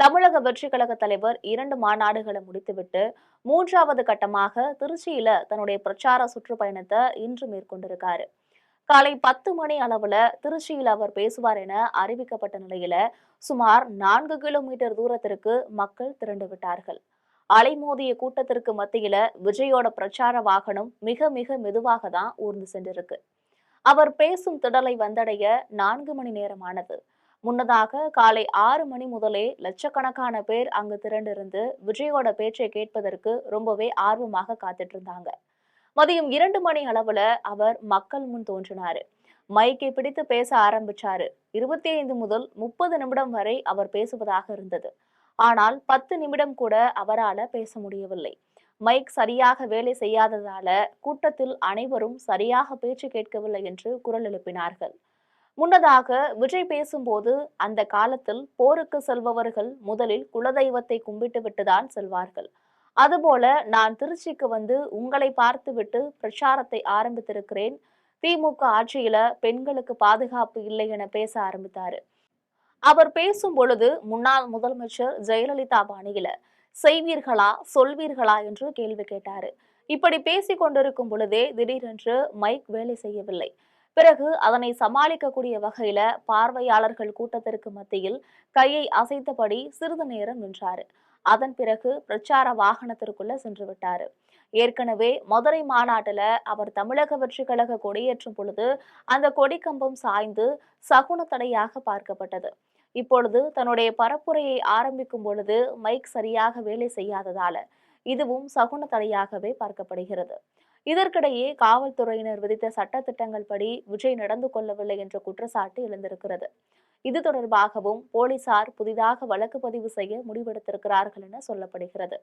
தமிழக வெற்றி கழக தலைவர் இரண்டு மாநாடுகளை முடித்துவிட்டு மூன்றாவது கட்டமாக திருச்சியில தன்னுடைய பிரச்சார சுற்றுப்பயணத்தை இன்று மேற்கொண்டிருக்காரு. காலை பத்து மணி அளவுல திருச்சியில் அவர் பேசுவார் என அறிவிக்கப்பட்ட நிலையில சுமார் நான்கு கிலோமீட்டர் தூரத்திற்கு மக்கள் திரண்டு விட்டார்கள். அலைமோதிய கூட்டத்திற்கு மத்தியில விஜயோட பிரச்சார வாகனம் மிக மிக மெதுவாக தான் ஊர்ந்து சென்றிருக்கு. அவர் பேசும் திடலை வந்தடைய நான்கு மணி நேரமானது. முன்னதாக காலை ஆறு மணி முதலே லட்சக்கணக்கான பேர் அங்கு திரண்டிருந்து விஜயோட பேச்சை கேட்பதற்கு ரொம்பவே ஆர்வமாக காத்துட்டு இருந்தாங்க மதியம் இரண்டு மணி அளவுல அவர் மக்கள் முன் தோன்றினாரு. மைக்கை பிடித்து பேச ஆரம்பிச்சாரு. இருபத்தி ஐந்து முதல் முப்பது நிமிடம் வரை அவர் பேசுவதாக இருந்தது. ஆனால் பத்து நிமிடம் கூட அவரால பேச முடியவில்லை. மைக் சரியாக வேலை செய்யாததால கூட்டத்தில் அனைவரும் சரியாக பேச்சு கேட்கவில்லை என்று குரல் எழுப்பினார்கள். முன்னதாக விஜய் பேசும்போது அந்த காலத்தில் போருக்கு செல்பவர்கள் முதலில் குலதெய்வத்தை கும்பிட்டு விட்டுதான் செல்வார்கள். அதுபோல நான் திருச்சிக்கு வந்து உங்களை பார்த்துவிட்டு பிரச்சாரத்தை ஆரம்பித்திருக்கிறேன். திமுக ஆட்சியில பெண்களுக்கு பாதுகாப்பு இல்லை என பேச ஆரம்பித்தாரு. அவர் பேசும் பொழுது முன்னாள் முதலமைச்சர் ஜெயலலிதா பாணியில செய்வீர்களா சொல்வீர்களா என்று கேள்வி கேட்டாரு. இப்படி பேசிக் கொண்டிருக்கும் பொழுதே திடீரென்று மைக் வேலை செய்யவில்லை. பிறகு அதனை சமாளிக்கக்கூடிய வகையில பார்வையாளர்கள் கூட்டத்திற்கு மத்தியில் கையை அசைத்தபடி சிறிது நேரம் நின்றாரு. அதன் பிறகு பிரச்சார வாகனத்திற்குள்ள சென்று விட்டாரு. ஏற்கனவே மதுரை மாநாட்டுல அவர் தமிழக வெற்றி கழக கொடியேற்றும் பொழுது அந்த கொடிக்கம்பம் சாய்ந்து சகுன தடையாக பார்க்கப்பட்டது. இப்பொழுது தன்னுடைய பரப்புரையை ஆரம்பிக்கும் பொழுது மைக் சரியாக வேலை செய்யாததால இதுவும் சகுன தடையாகவே பார்க்கப்படுகிறது. இதற்கிடையே காவல்துறையினர் விதித்த சட்ட திட்டங்கள் படி விஜய் நடந்து கொள்ளவில்லை என்ற குற்றச்சாட்டு எழுந்திருக்கிறது. இது தொடர்பாகவும் போலீசார் புதிதாக வழக்கு பதிவு செய்ய முடிவெடுத்திருக்கிறார்கள் என சொல்லப்படுகிறது.